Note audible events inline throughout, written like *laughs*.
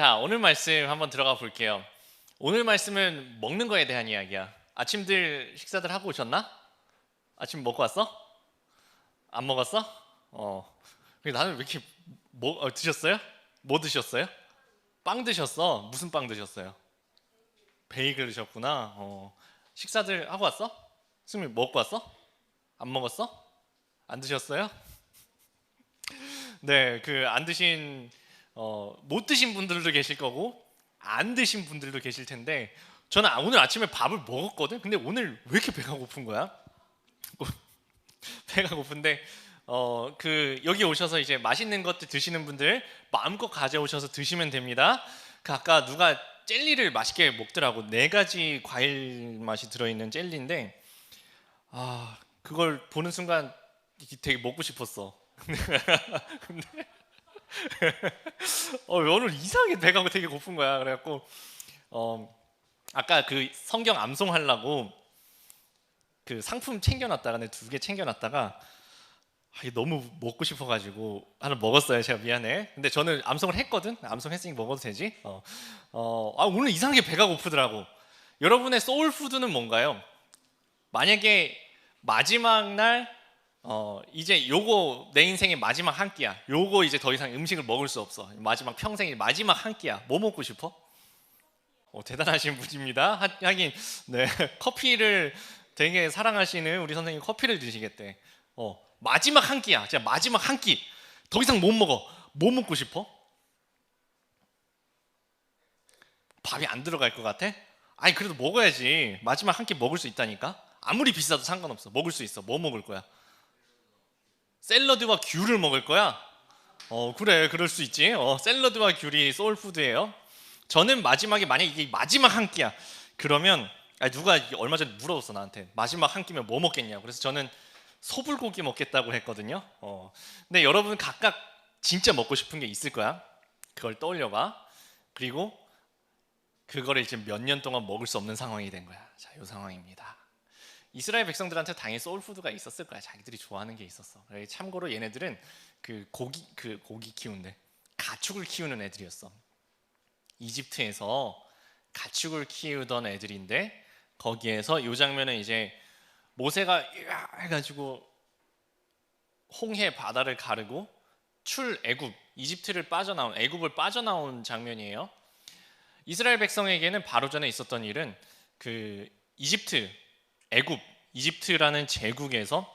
자, 오늘 말씀 한번 들어가 볼게요. 오늘 말씀은 먹는 거에 대한 이야기야. 아침들 식사들 하고 오셨나? 아침 먹고 왔어? 안 먹었어? 어. 나는 왜 이렇게 뭐 어, 드셨어요? 뭐 드셨어요? 빵 드셨어? 무슨 빵 드셨어요? 베이글 드셨구나. 어. 식사들 하고 왔어? 승민 먹고 왔어? 안 먹었어? 안 드셨어요? *laughs* 네, 그 안 드신 어, 못 드신 분들도 계실 거고 안 드신 분들도 계실 텐데 저는 오늘 아침에 밥을 먹었거든. 근데 오늘 왜 이렇게 배가 고픈 거야? *laughs* 배가 고픈데 어, 그 여기 오셔서 이제 맛있는 것들 드시는 분들 마음껏 가져오셔서 드시면 됩니다. 그 아까 누가 젤리를 맛있게 먹더라고. 네 가지 과일 맛이 들어있는 젤리인데 아 그걸 보는 순간 되게 먹고 싶었어. *laughs* 근데 어, 오늘 이상하게 배가 되게 고픈 거야. 그래갖고 어, 아까 그 성경 암송하려고 그 상품 챙겨놨다가 내두개 챙겨놨다가 아, 너무 먹고 싶어가지고 하나 먹었어요. 제가 미안해. 근데 저는 암송을 했거든. 암송했으니 먹어도 되지. 어, 어, 아, 오늘 이상하게 배가 고프더라고. 여러분의 소울 푸드는 뭔가요? 만약에 마지막 날 어, 이제 요거 내 인생의 마지막 한 끼야. 요거 이제 더 이상 음식을 먹을 수 없어. 마지막 평생의 마지막 한 끼야. 뭐 먹고 싶어? 어, 대단하신 분입니다. 하, 하긴 네 *laughs* 커피를 되게 사랑하시는 우리 선생님 커피를 드시겠대. 어, 마지막 한 끼야. 진짜 마지막 한 끼. 더 이상 못 먹어. 뭐 먹고 싶어? 밥이 안 들어갈 것 같아? 아니 그래도 먹어야지. 마지막 한 끼 먹을 수 있다니까. 아무리 비싸도 상관없어. 먹을 수 있어. 뭐 먹을 거야? 샐러드와 귤을 먹을 거야? 어 그래 그럴 수 있지. 어 샐러드와 귤이 소울푸드예요. 저는 마지막에 만약 이게 마지막 한 끼야. 그러면 아니, 누가 얼마 전에 물어봤어 나한테 마지막 한 끼면 뭐 먹겠냐. 그래서 저는 소불고기 먹겠다고 했거든요. 어 근데 여러분 각각 진짜 먹고 싶은 게 있을 거야. 그걸 떠올려봐. 그리고 그거를 이제 몇년 동안 먹을 수 없는 상황이 된 거야. 자, 이 상황입니다. 이스라엘 백성들한테 당연히 소울푸드가 있었을 거야. 자기들이 좋아하는 게 있었어. 참고로 얘네들은 그 고기 그 고기 키우는데 가축을 키우는 애들이었어. 이집트에서 가축을 키우던 애들인데 거기에서 이 장면은 이제 모세가 해가지고 홍해 바다를 가르고 출 애굽 이집트를 빠져나온 애굽을 빠져나온 장면이에요. 이스라엘 백성에게는 바로 전에 있었던 일은 그 이집트 애굽 이집트라는 제국에서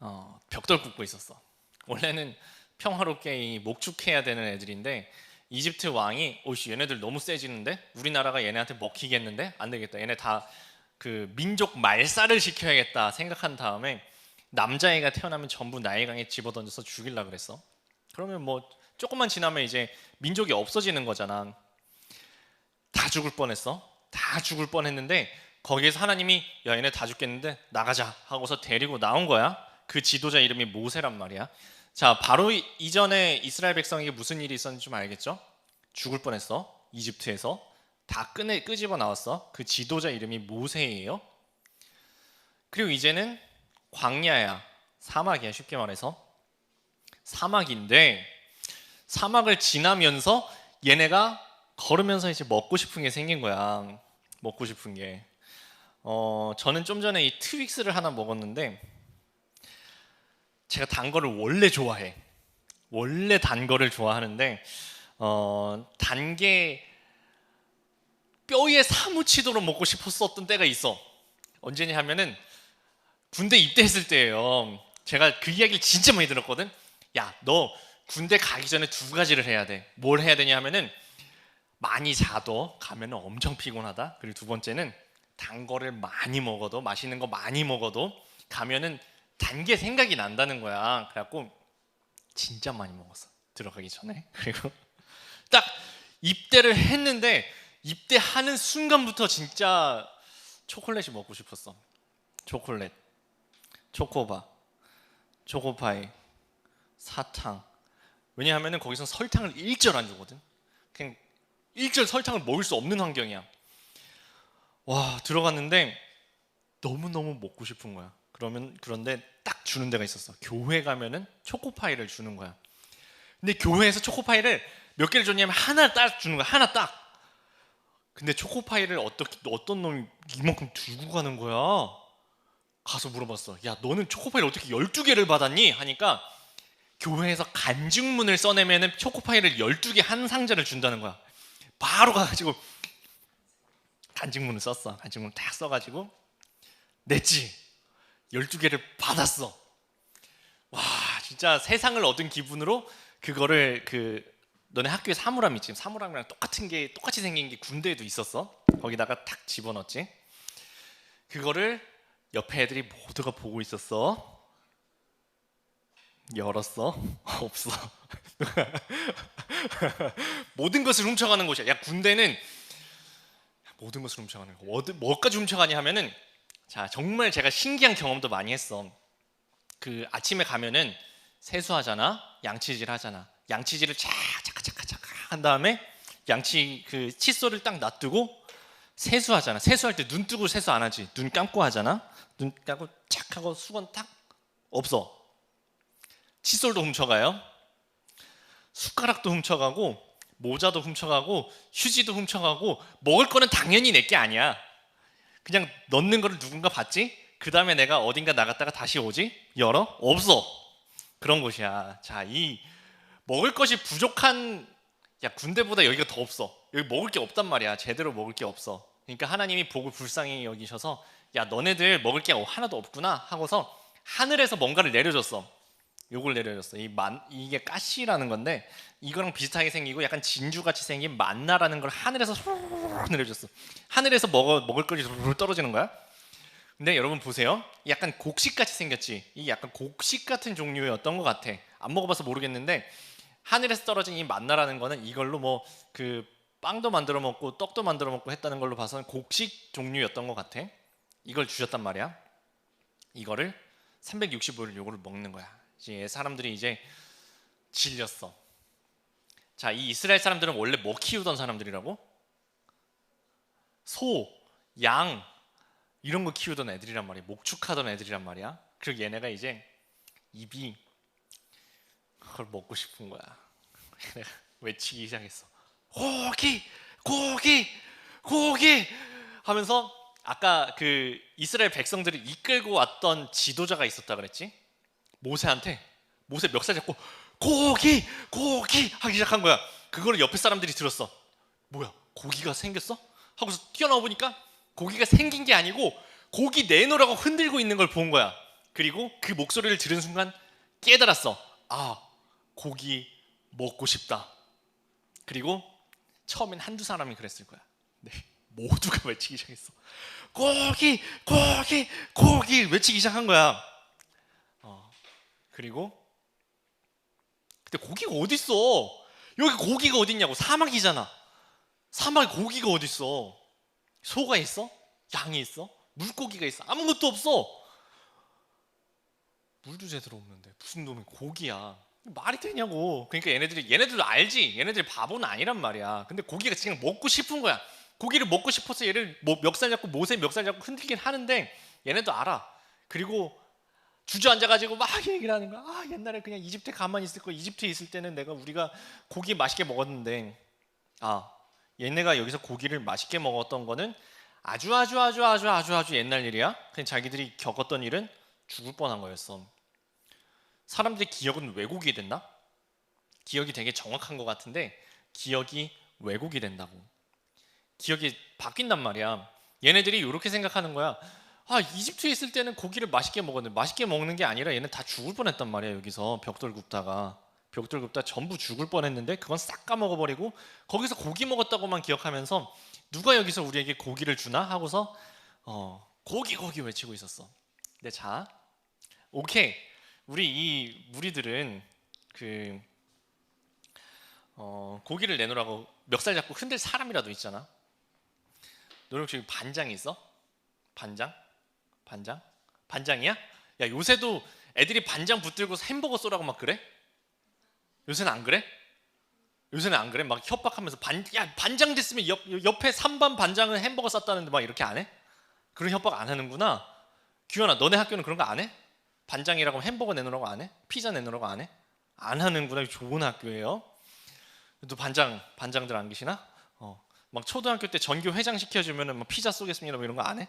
어, 벽돌 굽고 있었어. 원래는 평화롭게 이 목축해야 되는 애들인데 이집트 왕이 오씨 얘네들 너무 세지는데 우리나라가 얘네한테 먹히겠는데 안 되겠다. 얘네 다 그 민족 말살을 시켜야겠다 생각한 다음에 남자애가 태어나면 전부 나일강에 집어던져서 죽일라 그랬어. 그러면 뭐 조금만 지나면 이제 민족이 없어지는 거잖아. 다 죽을 뻔했어. 다 죽을 뻔했는데 거기에서 하나님이 야 얘네 다 죽겠는데 나가자 하고서 데리고 나온 거야. 그 지도자 이름이 모세란 말이야. 자 바로 이- 이전에 이스라엘 백성에게 무슨 일이 있었는지 좀 알겠죠? 죽을 뻔했어. 이집트에서 다 끄내 끄집어 나왔어. 그 지도자 이름이 모세예요. 그리고 이제는 광야야 사막이야 쉽게 말해서 사막인데 사막을 지나면서 얘네가 걸으면서 이제 먹고 싶은 게 생긴 거야. 먹고 싶은 게. 어, 저는 좀 전에 이 트윅스를 하나 먹었는데 제가 단 거를 원래 좋아해. 원래 단 거를 좋아하는데 어, 단게 뼈에 사무치도록 먹고 싶었었던 때가 있어. 언제냐 하면은 군대 입대했을 때예요. 제가 그 이야기를 진짜 많이 들었거든. 야, 너 군대 가기 전에 두 가지를 해야 돼. 뭘 해야 되냐 하면은 많이 자도 가면은 엄청 피곤하다. 그리고 두 번째는 단 거를 많이 먹어도 맛있는 거 많이 먹어도 가면은 단 게 생각이 난다는 거야. 그래갖고 진짜 많이 먹었어. 들어가기 전에. *laughs* 그리고 딱 입대를 했는데 입대하는 순간부터 진짜 초콜릿이 먹고 싶었어. 초콜릿, 초코바, 초코파이, 사탕. 왜냐하면은 거기서 설탕을 일절 안 주거든. 그냥 일절 설탕을 먹을 수 없는 환경이야. 와 들어갔는데 너무 너무 먹고 싶은 거야. 그러면 그런데 딱 주는 데가 있었어. 교회 가면은 초코파이를 주는 거야. 근데 교회에서 초코파이를 몇 개를 줬냐면 하나 딱 주는 거야. 하나 딱. 근데 초코파이를 어떻게 어떤 놈이 이만큼 들고 가는 거야? 가서 물어봤어. 야, 너는 초코파이를 어떻게 12개를 받았니? 하니까 교회에서 간증문을 써내면은 초코파이를 12개 한 상자를 준다는 거야. 바로 가가지고 간증문을 썼어. 간증문 딱 써가지고 냈지. 12개를 받았어. 와, 진짜 세상을 얻은 기분으로 그거를 그 너네 학교에 사물함 있지? 사물함이랑 똑같은 게 똑같이 생긴 게 군대에도 있었어. 거기다가 탁 집어넣었지. 그거를 옆에 애들이 모두가 보고 있었어. 열었어? *laughs* 없어. *laughs* 모든 것을 훔쳐가는 곳이야. 야 군대는 모든 것을 훔쳐가는 거. 뭐, 뭐까지 훔쳐가냐 하면은 자 정말 제가 신기한 경험도 많이 했어. 그 아침에 가면은 세수하잖아, 양치질 하잖아. 양치질을 차차차차차 한 다음에 양치 그 칫솔을 딱 놔두고 세수하잖아. 세수할 때 눈 뜨고 세수 안 하지. 눈 감고 하잖아. 눈 감고 착 하고 수건 딱 없어. 칫솔도 훔쳐가요. 숟가락도 훔쳐가고 모자도 훔쳐가고 휴지도 훔쳐가고 먹을 거는 당연히 내 게 아니야. 그냥 넣는 거를 누군가 봤지? 그 다음에 내가 어딘가 나갔다가 다시 오지? 열어? 없어. 그런 곳이야. 자, 이 먹을 것이 부족한 야 군대보다 여기가 더 없어. 여기 먹을 게 없단 말이야. 제대로 먹을 게 없어. 그러니까 하나님이 보고 불쌍히 여기셔서 야 너네들 먹을 게 하나도 없구나 하고서 하늘에서 뭔가를 내려줬어. 요걸 내려줬어. 이 만 이게 가시라는 건데 이거랑 비슷하게 생기고 약간 진주 같이 생긴 만나라는 걸 하늘에서 내려줬어. 하늘에서 먹어 먹을 후루룩 떨어지는 거야. 근데 여러분 보세요. 약간 곡식 같이 생겼지. 이 약간 곡식 같은 종류의 어떤 것 같아. 안 먹어봐서 모르겠는데 하늘에서 떨어진 이 만나라는 거는 이걸로 뭐 그 빵도 만들어 먹고 떡도 만들어 먹고 했다는 걸로 봐서는 곡식 종류였던 것 같아. 이걸 주셨단 말이야. 이거를 365일 요거를 먹는 거야. 이제 사람들이 이제 질렸어. 자, 이 이스라엘 사람들은 원래 뭐 키우던 사람들이라고? 소, 양 이런 거 키우던 애들이란 말이야. 목축하던 애들이란 말이야. 그리고 얘네가 이제 입이 그걸 먹고 싶은 거야. *laughs* 외치기 시작했어. 고기, 고기, 고기 하면서 아까 그 이스라엘 백성들을 이끌고 왔던 지도자가 있었다 그랬지? 모세한테 모세 멱살 잡고 고기, 고기 하기 시작한 거야. 그거를 옆에 사람들이 들었어. 뭐야, 고기가 생겼어? 하고서 뛰어나와 보니까 고기가 생긴 게 아니고 고기 내놓으라고 흔들고 있는 걸 본 거야. 그리고 그 목소리를 들은 순간 깨달았어. 아, 고기 먹고 싶다. 그리고 처음엔 한두 사람이 그랬을 거야. 네, 모두가 *laughs* 외치기 시작했어. 고기, 고기, 고기 외치기 시작한 거야. 어, 그리고 근데 고기가 어디 있어? 여기 고기가 어디 있냐고 사막이잖아. 사막에 고기가 어디 있어? 소가 있어? 양이 있어? 물고기가 있어? 아무것도 없어. 물도 제대로 없는데 무슨 놈의 고기야? 말이 되냐고. 그러니까 얘네들이 얘네들도 알지. 얘네들 바보는 아니란 말이야. 근데 고기가 지금 먹고 싶은 거야. 고기를 먹고 싶어서 얘를 뭐 멱살 잡고 모세 멱살 잡고 흔들긴 하는데 얘네도 알아. 그리고 주저앉아가지고 막 얘기를 하는 거야. 아 옛날에 그냥 이집트에 가만히 있을 거. 이집트에 있을 때는 내가 우리가 고기 맛있게 먹었는데 아 얘네가 여기서 고기를 맛있게 먹었던 거는 아주 아주 아주 아주 아주 아주 옛날 일이야. 그냥 자기들이 겪었던 일은 죽을 뻔한 거였어. 사람들의 기억은 왜곡이 됐나? 기억이 되게 정확한 것 같은데 기억이 왜곡이 된다고. 기억이 바뀐단 말이야. 얘네들이 이렇게 생각하는 거야. 아 이집트에 있을 때는 고기를 맛있게 먹었는데 맛있게 먹는 게 아니라 얘는 다 죽을 뻔했단 말이야 여기서 벽돌 굽다가 벽돌 굽다 전부 죽을 뻔했는데 그건 싹 까먹어버리고 거기서 고기 먹었다고만 기억하면서 누가 여기서 우리에게 고기를 주나 하고서 어, 고기 고기 외치고 있었어. 근데 자 오케이 우리 이 무리들은 그 어, 고기를 내놓으라고 멱살 잡고 흔들 사람이라도 있잖아. 너네 혹시 반장 있어? 반장? 반장? 반장이야? 야 요새도 애들이 반장 붙들고 햄버거 쏘라고 막 그래? 요새는 안 그래? 요새는 안 그래? 막 협박하면서 반, 야 반장 됐으면 옆, 옆에 3반 반장은 햄버거 쌌다는데 막 이렇게 안 해? 그런 협박 안 하는구나. 규현아 너네 학교는 그런 거 안 해? 반장이라고 햄버거 내놓으라고 안 해? 피자 내놓으라고 안 해? 안 하는구나. 좋은 학교예요. 또 반장 반장들 안 계시나? 어, 막 초등학교 때 전교 회장 시켜주면은 막 피자 쏘겠습니다 뭐 이런 거 안 해?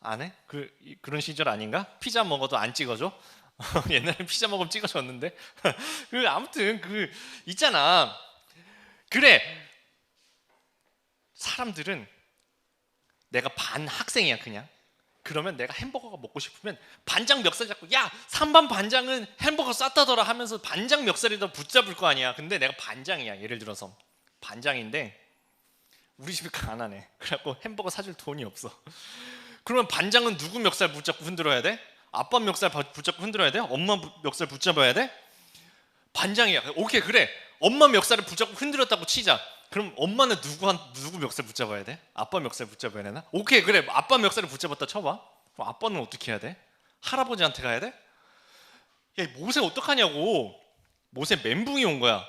안 해? 그 이- 그런 시절 아닌가? 피자 먹어도 안 찍어줘? *laughs* 옛날에 피자 먹으면 찍어줬는데. *laughs* 그 아무튼 그 있잖아. 그래. 사람들은 내가 반 학생이야 그냥. 그러면 내가 햄버거가 먹고 싶으면 반장 멱살 잡고 야 3반 반장은 햄버거 쌌다더라. 하면서 반장 멱살에다 붙잡을 거 아니야. 근데 내가 반장이야 예를 들어서. 반장인데 우리 집이 가난해 그래갖고 햄버거 사줄 돈이 없어 그러면 반장은 누구 멱살 붙잡고 흔들어야 돼? 아빠 멱살 바- 붙잡고 흔들어야 돼? 엄마 부- 멱살 붙잡아야 돼? 반장이야 오케이 그래 엄마 멱살을 붙잡고 흔들었다고 치자 그럼 엄마는 누구 한 누구 멱살 붙잡아야 돼? 아빠 멱살 붙잡아야 되나? 오케이 그래 아빠 멱살을 붙잡았다 쳐봐. 그럼 아빠는 어떻게 해야 돼? 할아버지한테 가야 돼? 야이 모세 어떡하냐고. 모세 멘붕이 온 거야.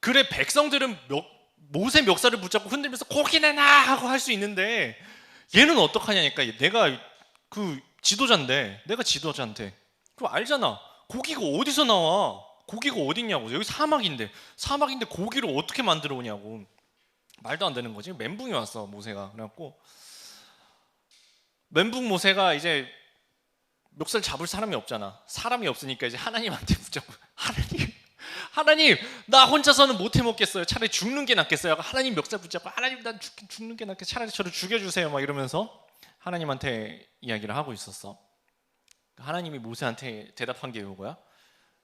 그래 백성들은 멱, 모세 멱살을 붙잡고 흔들면서 고기 내놔 하고 할 수 있는데 얘는 어떡하냐니까. 내가 그 지도자인데 내가 지도자한테. 그럼 알잖아. 고기가 어디서 나와? 고기가 어딨냐고. 여기 사막인데. 사막인데 고기를 어떻게 만들어 오냐고. 말도 안 되는 거지. 멘붕이 왔어 모세가. 그래갖고. 멘붕 모세가 이제 멱살 잡을 사람이 없잖아. 사람이 없으니까 이제 하나님한테 *laughs* 붙잡고 하나님 하나님 나 혼자서는 못 해먹겠어요. 차라리 죽는 게 낫겠어요. 하나님 멱살 붙잡고 하나님 난 죽, 죽는 게 낫겠어요 차라리 저를 죽여주세요. 막 이러면서 하나님한테 이야기를 하고 있었어. 하나님이 모세한테 대답한 게 이거야.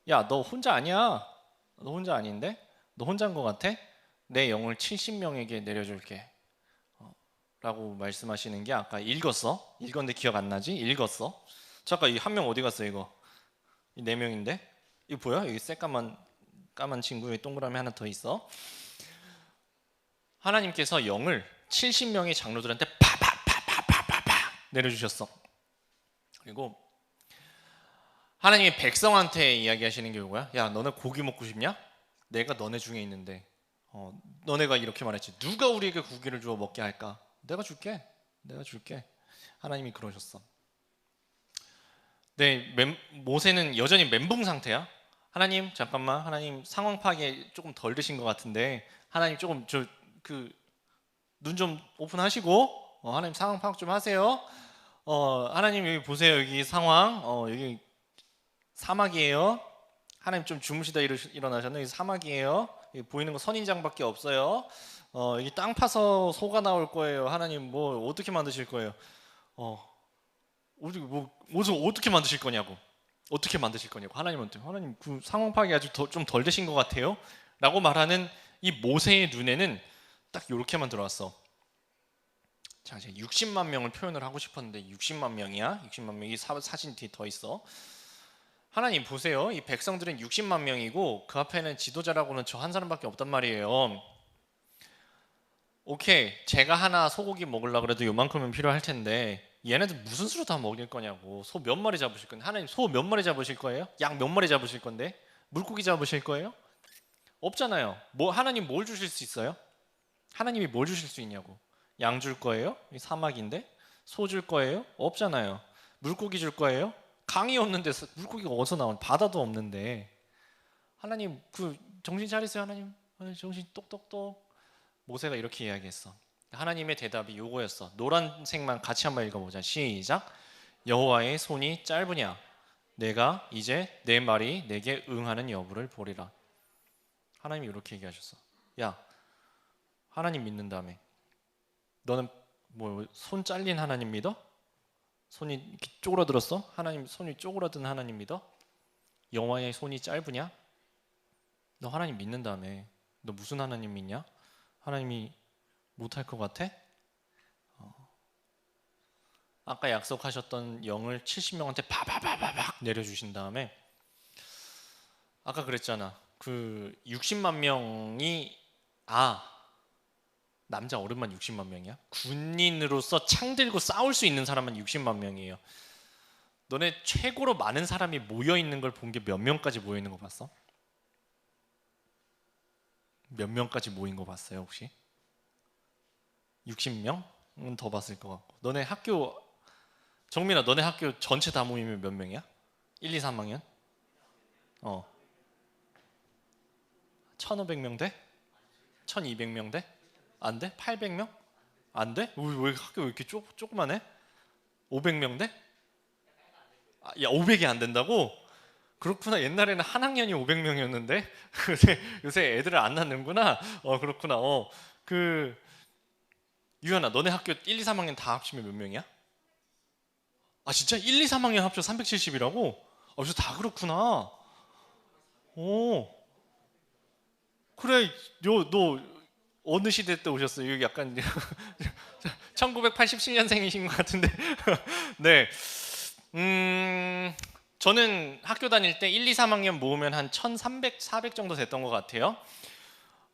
야 너 혼자 아니야? 너 혼자 아닌데? 너 혼자인 것 같아? 내 영을 70명에게 내려줄게. 어, 라고 말씀하시는 게 아까 읽었어? 읽었는데 기억 안 나지? 읽었어? 잠깐 이 한 명 어디 갔어 이거? 이 네 명인데? 이거 보여 여기 새까만 까만 친구 여기 동그라미 하나 더 있어 하나님께서 영을 70명의 장로들한테 파파파파파파파 내려주셨어 그리고 하나님이 백성한테 이야기하시는 게 뭐야? 야, 너네 고기 먹고 싶냐? 내가 너네 중에 있는데, 어, 너네가 이렇게 말했지. 누가 우리에게 고기를 주어 먹게 할까? 내가 줄게. 내가 줄게. 하나님이 그러셨어. 네, 멘- 모세는 여전히 멘붕 상태야. 하나님, 잠깐만. 하나님 상황 파악에 조금 덜 되신 것 같은데, 하나님 조금 저 그 눈 좀 오픈하시고, 어, 하나님 상황 파악 좀 하세요. 어, 하나님 여기 보세요. 여기 상황. 어, 여기 사막이에요. 하나님 좀 주무시다 일어, 일어나셨네. 여기 사막이에요. 여기 보이는 거 선인장밖에 없어요. 어, 여기 땅 파서 소가 나올 거예요. 하나님 뭐 어떻게 만드실 거예요? 어, 어디 뭐 어떻게 만드실 거냐고. 어떻게 만드실 거냐고. 하나님한테 하나님 그 상황 파악이 아주 좀덜 되신 것 같아요.라고 말하는 이 모세의 눈에는 딱 이렇게만 들어왔어. 자, 이제 60만 명을 표현을 하고 싶었는데 60만 명이야. 60만 명이 사, 사진 뒤에 더 있어. 하나님 보세요. 이 백성들은 60만 명이고 그 앞에는 지도자라고는 저 한 사람밖에 없단 말이에요. 오케이, 제가 하나 소고기 먹으려 그래도 요만큼은 필요할 텐데 얘네들 무슨 수로 다 먹일 거냐고. 소 몇 마리 잡으실 건데 하나님 소 몇 마리 잡으실 거예요? 양 몇 마리 잡으실 건데 물고기 잡으실 거예요? 없잖아요. 뭐 하나님 뭘 주실 수 있어요? 하나님이 뭘 주실 수 있냐고. 양 줄 거예요? 이 사막인데 소 줄 거예요? 없잖아요. 물고기 줄 거예요? 강이 없는데 서- 물고기가 어디서 나온 바다도 없는데 하나님 그 정신 차리세요 하나님 정신 똑똑똑 모세가 이렇게 이야기했어 하나님의 대답이 요거였어 노란색만 같이 한번 읽어보자 시작 여호와의 손이 짧으냐 내가 이제 내 말이 내게 응하는 여부를 보리라 하나님이 이렇게 얘기하셨어 야 하나님 믿는다며 너는 뭐 손 잘린 하나님 믿어? 손이 쪼그라들었어? 하나님 손이 쪼그라든 하나님 믿어? 여호와의 손이 짧으냐? 너 하나님 믿는다며. 너 무슨 하나님 믿냐? 하나님이 못할 것 같아? 어. 아까 약속하셨던 영을 70명한테 바바바바박 내려주신 다음에 아까 그랬잖아. 그 60만 명이 아 남자 어른만 60만 명이야? 군인으로서 창 들고 싸울 수 있는 사람은 60만 명이에요. 너네 최고로 많은 사람이 모여 있는 걸 본 게 몇 명까지 모여 있는 거 봤어? 몇 명까지 모인 거 봤어요 혹시? 60명은 더 봤을 것 같고. 너네 학교 정민아, 너네 학교 전체 다 모이면 몇 명이야? 1, 2, 3학년? 어. 1,500명 돼? 1200명 돼? 안 돼? 800명? 안 돼? 왜, 왜 학교 왜 이렇게 쪼, 조그만 해? 500명 돼? 아, 야 500이 안 된다고? 그렇구나 옛날에는 한 학년이 500명이었는데 *laughs* 요새 요새 애들을 안 낳는구나 어 그렇구나 어그 유연아 너네 학교 1, 2, 3학년 다 합치면 몇 명이야? 아 진짜 1, 2, 3학년 합쳐 370이라고? 아 그래서 다 그렇구나 오 그래 요 너 어느 시대 때 오셨어요? 여기 약간 *laughs* 1987년생이신 것 같은데 *laughs* 네 음, 저는 학교 다닐 때 1, 2, 3학년 모으면 한 1,300, 400 정도 됐던 것 같아요.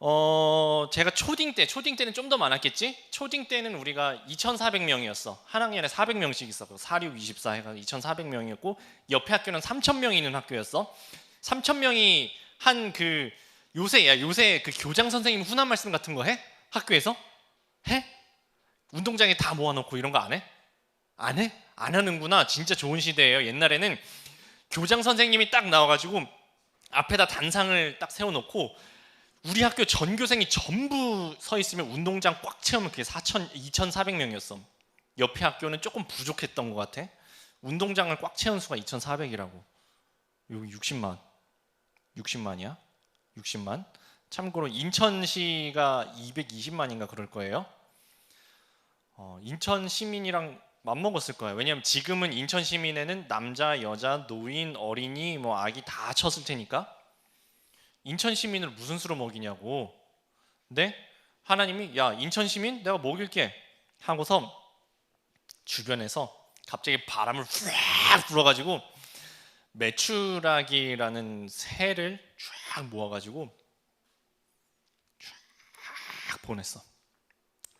어, 제가 초딩 때, 초딩 때는 좀 더 많았겠지? 초딩 때는 우리가 2,400명이었어. 한 학년에 400명씩 있었고, 4, 6, 24 해가 2,400명이었고, 옆에 학교는 3,000명이 있는 학교였어. 3,000명이 한 그 요새 야 요새 그 교장 선생님 훈한 말씀 같은 거 해? 학교에서? 해? 운동장에 다 모아놓고 이런 거 안 해? 안 해? 안 하는구나. 진짜 좋은 시대예요. 옛날에는 교장 선생님이 딱 나와가지고 앞에다 단상을 딱 세워놓고 우리 학교 전교생이 전부 서 있으면 운동장 꽉 채우면 그게 4천, 2,400명이었어. 옆에 학교는 조금 부족했던 것 같아. 운동장을 꽉 채운 수가 2,400이라고. 여기 60만. 60만이야? 60만. 참고로 인천시가 220만인가 그럴 거예요. 어, 인천 시민이랑 맞먹었을 거예요. 왜냐하면 지금은 인천 시민에는 남자, 여자, 노인, 어린이, 뭐 아기 다 쳤을 테니까 인천 시민을 무슨 수로 먹이냐고. 근데 하나님이 야 인천 시민 내가 먹일게 하고서 주변에서 갑자기 바람을 쫙 불어가지고 메추라기라는 새를 쫙 모아가지고 쫙 보냈어.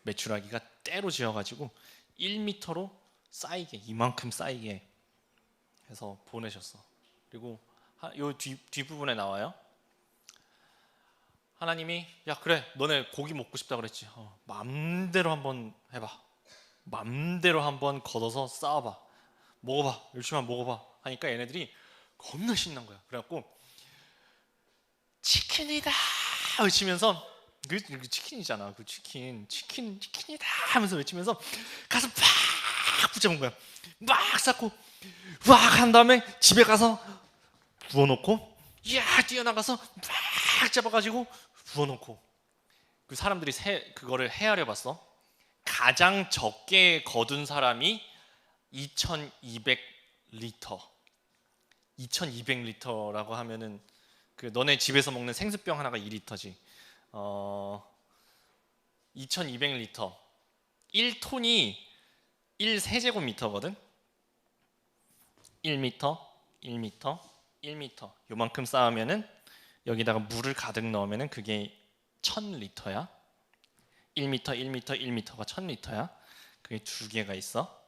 메추라기가 때로 지어가지고 1m로 쌓이게 이만큼 쌓이게 해서 보내셨어. 그리고 요뒤 뒷부분에 나와요. 하나님이 야 그래 너네 고기 먹고 싶다 그랬지. 어, 맘대로 한번 해봐. 맘대로 한번 걷어서 쌓아봐. 먹어봐. 열심히 먹어봐. 하니까 얘네들이 겁나 신난 거야. 그래갖고 치킨이다 외치면서 그, 그 치킨이잖아. 그 치킨, 치킨, 치킨이다 하면서 외치면서 가서 팍 붙잡은 거야. 막 쌓고 왁한 다음에 집에 가서 부어놓고 야 뛰어나가서 막 잡아가지고 부어놓고 그 사람들이 세, 그거를 헤아려 봤어. 가장 적게 거둔 사람이 2,200리터. 2,200리터라고 하면은 그 너네 집에서 먹는 생수병 하나가 2리터지. 어 2,200리터. 1톤이 1세제곱미터거든. 1m, 1m, 1m. 요만큼 쌓으면은 여기다가 물을 가득 넣으면은 그게 1000리터야. 1m, 1m, 1m가 1000리터야. 그게 두 개가 있어.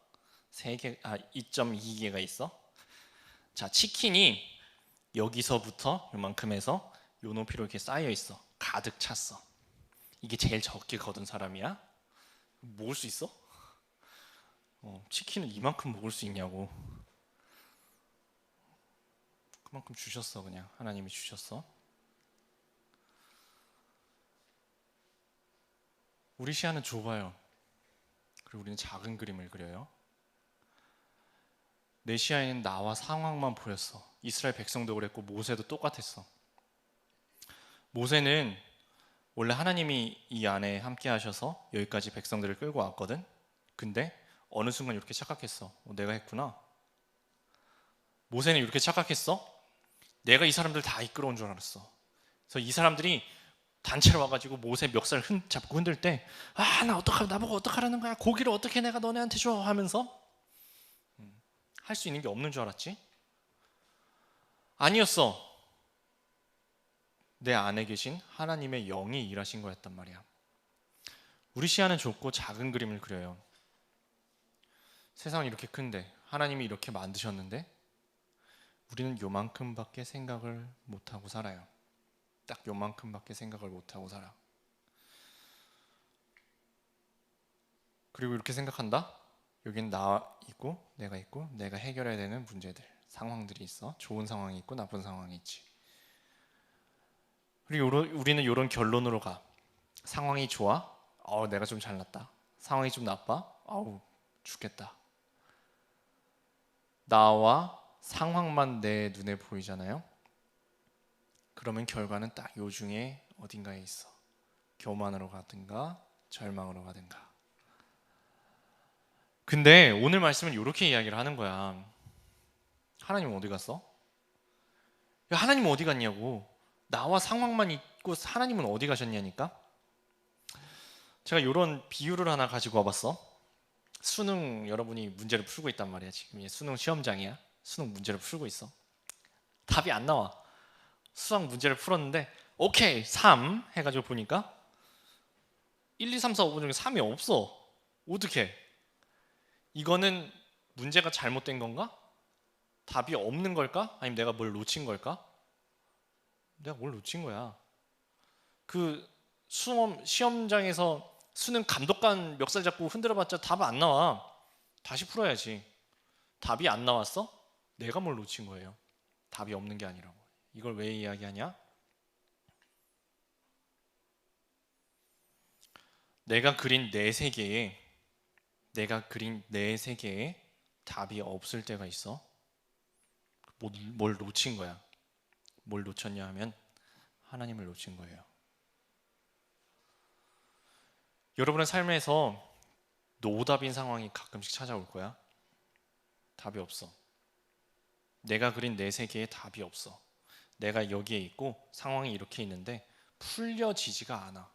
세 개, 아 2.2개가 있어. 자 치킨이 여기서부터 요만큼 해서 요 높이로 이렇게 쌓여 있어. 가득 찼어. 이게 제일 적게 거둔 사람이야? 먹을 수 있어? 어, 치킨을 이만큼 먹을 수 있냐고. 그만큼 주셨어 그냥 하나님이 주셨어. 우리 시야는 좁아요. 그리고 우리는 작은 그림을 그려요. 내 시야에는 나와 상황만 보였어. 이스라엘 백성도 그랬고 모세도 똑같았어. 모세는 원래 하나님이 이 안에 함께 하셔서 여기까지 백성들을 끌고 왔거든. 근데 어느 순간 이렇게 착각했어. 어, 내가 했구나. 모세는 이렇게 착각했어. 내가 이 사람들 다 이끌어온 줄 알았어. 그래서 이 사람들이 단체로 와가지고 모세 멱살 흔, 잡고 흔들 때, 아, 나 어떡하, 나보고 어떡하라는 거야? 고기를 어떻게 내가 너네한테 줘? 하면서 음, 할수 있는 게 없는 줄 알았지? 아니었어. 내 안에 계신 하나님의 영이 일하신 거였단 말이야. 우리 시야는 좁고 작은 그림을 그려요. 세상은 이렇게 큰데 하나님이 이렇게 만드셨는데 우리는 요만큼밖에 생각을 못 하고 살아요. 딱 요만큼밖에 생각을 못 하고 살아. 그리고 이렇게 생각한다. 여긴 나 있고 내가 있고 내가 해결해야 되는 문제들, 상황들이 있어. 좋은 상황이 있고 나쁜 상황이 있지. 그리고 우리는 이런 결론으로 가. 상황이 좋아? 어, 내가 좀 잘났다. 상황이 좀 나빠? 아우, 죽겠다. 나와 상황만 내 눈에 보이잖아요. 그러면 결과는 딱 요 중에 어딘가에 있어. 교만으로 가든가 절망으로 가든가. 근데 오늘 말씀은 이렇게 이야기를 하는 거야. 하나님 어디 갔어? 야, 하나님 어디 갔냐고. 나와 상황만 있고 하나님은 어디 가셨냐니까. 제가 이런 비유를 하나 가지고 와봤어. 수능 여러분이 문제를 풀고 있단 말이야. 지금 수능 시험장이야. 수능 문제를 풀고 있어. 답이 안 나와. 수학 문제를 풀었는데 오케이 3 해가지고 보니까 1, 2, 3, 4, 5분 중에 3이 없어. 어떻게? 이거는 문제가 잘못된 건가? 답이 없는 걸까? 아니면 내가 뭘 놓친 걸까? 내가 뭘 놓친 거야. 그 수험 시험장에서 수능 감독관 멱살 잡고 흔들어봤자 답 안 나와. 다시 풀어야지. 답이 안 나왔어? 내가 뭘 놓친 거예요. 답이 없는 게 아니라고. 이걸 왜 이야기하냐? 내가 그린 내 세계에 내가 그린 내 세계에 답이 없을 때가 있어. 뭘, 뭘 놓친 거야. 뭘 놓쳤냐 하면 하나님을 놓친 거예요. 여러분의 삶에서 노답인 상황이 가끔씩 찾아올 거야. 답이 없어. 내가 그린 내 세계에 답이 없어. 내가 여기에 있고 상황이 이렇게 있는데 풀려지지가 않아.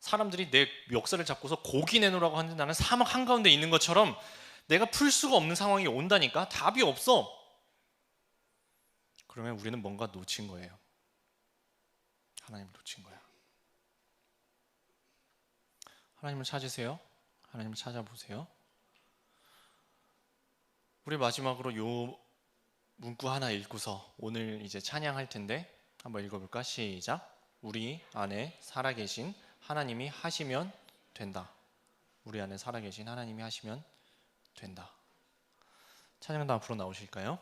사람들이 내 멱살을 잡고서 고기 내놓으라고 하는데 나는 사막 한가운데 있는 것처럼 내가 풀 수가 없는 상황이 온다니까 답이 없어. 그러면 우리는 뭔가 놓친 거예요. 하나님을 놓친 거야. 하나님을 찾으세요. 하나님을 찾아보세요. 우리 마지막으로 요 문구 하나 읽고서 오늘 이제 찬양할 텐데 한번 읽어볼까? 시작. 우리 안에 살아계신 하나님이 하시면 된다. 우리 안에 살아계신 하나님이 하시면 된다. 찬양단 앞으로 나오실까요?